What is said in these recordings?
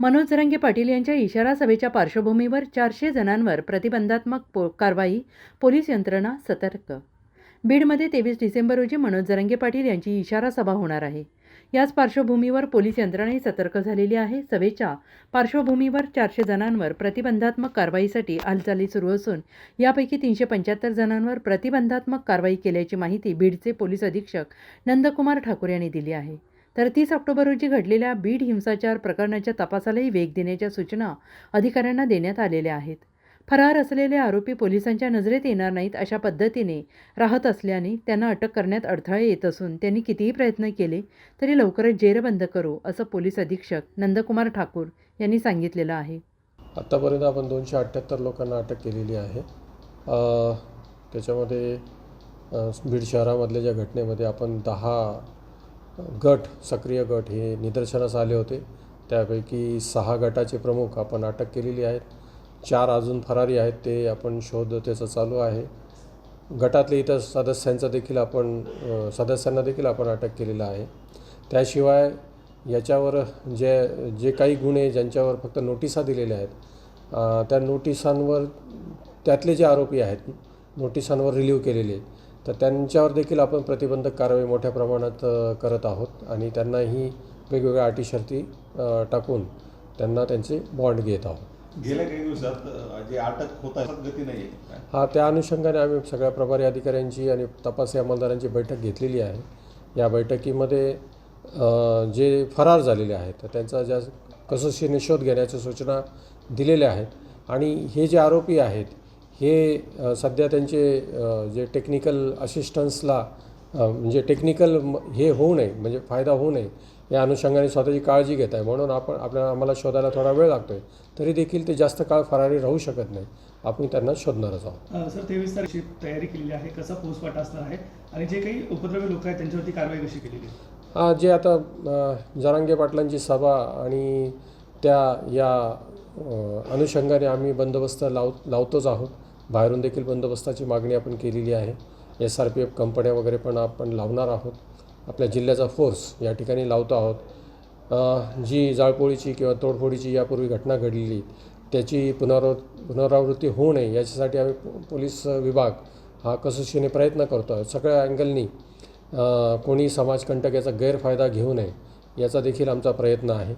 मनोज रंगे पाटील यांच्या इशारा सभेच्या पार्श्वभूमीवर चारशे जणांवर प्रतिबंधात्मक पो कारवाई पोलीस यंत्रणा सतर्क. बीडमध्ये तेवीस डिसेंबर रोजी मनोज जरंगे पाटील यांची इशारा सभा होणार आहे. याच पार्श्वभूमीवर पोलीस यंत्रणाही सतर्क झालेली आहे. सभेच्या पार्श्वभूमीवर चारशे जणांवर प्रतिबंधात्मक कारवाईसाठी हालचाली सुरू असून यापैकी तीनशे पंच्याहत्तर जणांवर प्रतिबंधात्मक कारवाई केल्याची माहिती बीडचे पोलीस अधीक्षक नंदकुमार ठाकूर यांनी दिली आहे. तर तीस ऑक्टोबर रोजी घडलेल्या बीड हिंसाचार प्रकरणाच्या तपासालाही वेग देण्याच्या सूचना अधिकाऱ्यांना देण्यात आलेल्या आहेत. फरार असलेले आरोपी पोलिसांच्या नजरेत येणार नाहीत अशा पद्धतीने राहत असल्याने त्यांना अटक करण्यात अडथळे येत असून त्यांनी कितीही प्रयत्न केले तरी लवकरच जेरबंद करू असं पोलीस अधीक्षक नंदकुमार ठाकूर यांनी सांगितलेलं आहे. आत्तापर्यंत आपण दोनशे अठ्ठ्याहत्तर लोकांना अटक केलेली आहे. त्याच्यामध्ये बीड शहरामधल्या ज्या घटनेमध्ये आपण दहा गट सक्रिय गट हे निदर्शनास आले होते. त्यापैकी सहा गटाचे प्रमुख आपण अटक केलेली आहेत. चार अजून फरारी आहेत ते आपण शोध त्याचा चालू आहे. गटातले इतर सदस्यांचा देखील आपण सदस्यांना देखील आपण अटक केलेलं आहे. त्याशिवाय याच्यावर जे जे काही गुन्हे ज्यांच्यावर फक्त नोटिसा दिलेल्या आहेत त्या नोटिसांवर त्यातले जे आरोपी आहेत नोटिसांवर रिलीव केलेले तर त्यांच्यावर देखील आपण प्रतिबंधक कारवाई मोठ्या प्रमाणात करत आहोत. आणि त्यांनाही वेगवेगळ्या अटी शर्ती टाकून त्यांना त्यांचे बॉन्ड घेत आहोत. गेल्या काही दिवसात जे अटक होत आहे गती नाही हा त्या अनुषंगाने आम्ही सगळ्या प्रभारी अधिकाऱ्यांची आणि तपासी अंमलदारांची बैठक घेतलेली आहे. या बैठकीमध्ये जे फरार झालेले आहेत तर त्यांचा ज्या कसोशीने शोध घेण्याच्या सूचना दिलेल्या आहेत. आणि हे जे आरोपी आहेत हे सध्या त्यांचे जे टेक्निकल असिस्टन्सला म्हणजे टेक्निकल हे होऊ नये म्हणजे फायदा होऊ नये या अनुषंगाने स्वतःची काळजी घेत आहे. म्हणून आपण आपल्याला आम्हाला शोधायला थोडा वेळ लागतो आहे तरी देखील ते जास्त काळ फरारी राहू शकत नाही. आपण त्यांना शोधणारच आहोत. सर तेवीस तारखेची तयारी केलेली आहे. कसा पोहोचपाठ असणार आहे? आणि जे काही उपद्रवी लोक आहेत त्यांच्यावरती कारवाई कशी केलेली आहे? जे आता जरांगे पाटलांची सभा आणि त्या या अनुषंगाने आम्ही बंदोबस्त लाव लावतोच आहोत. बाहेरून देखील बंदोबस्ताची मागणी आपण केलेली आहे. एस आर पी एफ कंपन्या वगैरे पण आपण लावणार आहोत. आपल्या जिल्ह्याचा फोर्स या ठिकाणी लावतो आहोत. जी जाळपोळीची किंवा तोडफोडीची यापूर्वी घटना घडलेली त्याची पुनराव पुनरावृत्ती होऊ नये याच्यासाठी आम्ही पो- पोलीस विभाग हा कसोशीने प्रयत्न करतो आहे सगळ्या अँगलनी कोणी समाजकंटक याचा गैरफायदा घेऊ नये याचा देखील आमचा प्रयत्न आहे.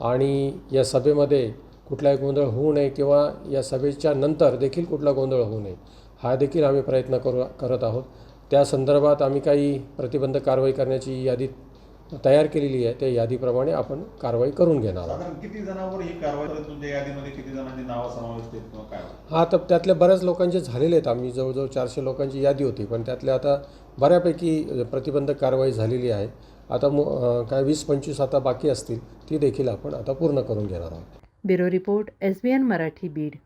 आणि या सभेमध्ये कुठलाही गोंधळ होऊ नये किंवा या सभेच्या नंतर देखील कुठला गोंधळ होऊ नये हा देखील आम्ही प्रयत्न करू करत आहोत. त्या संदर्भात आम्ही काही प्रतिबंधक कारवाई करण्याची यादी तयार केलेली आहे त्या यादीप्रमाणे आपण कारवाई करून घेणार आहोत. किती जणांवर ही कारवाई करत तुमच्या यादीमध्ये किती जणांची नावं समाविष्ट आहेत किंवा काय? हा तर त्यातल्या बऱ्याच लोकांचे झालेले आहेत. आम्ही जवळजवळ चारशे लोकांची यादी होती पण त्यातल्या आता बऱ्यापैकी प्रतिबंधक कारवाई झालेली आहे. आता मु काय वीस पंचवीस आता बाकी असतील ती देखील आपण आता पूर्ण करून घेणार आहोत. Bureau report S B N Marathi Beed.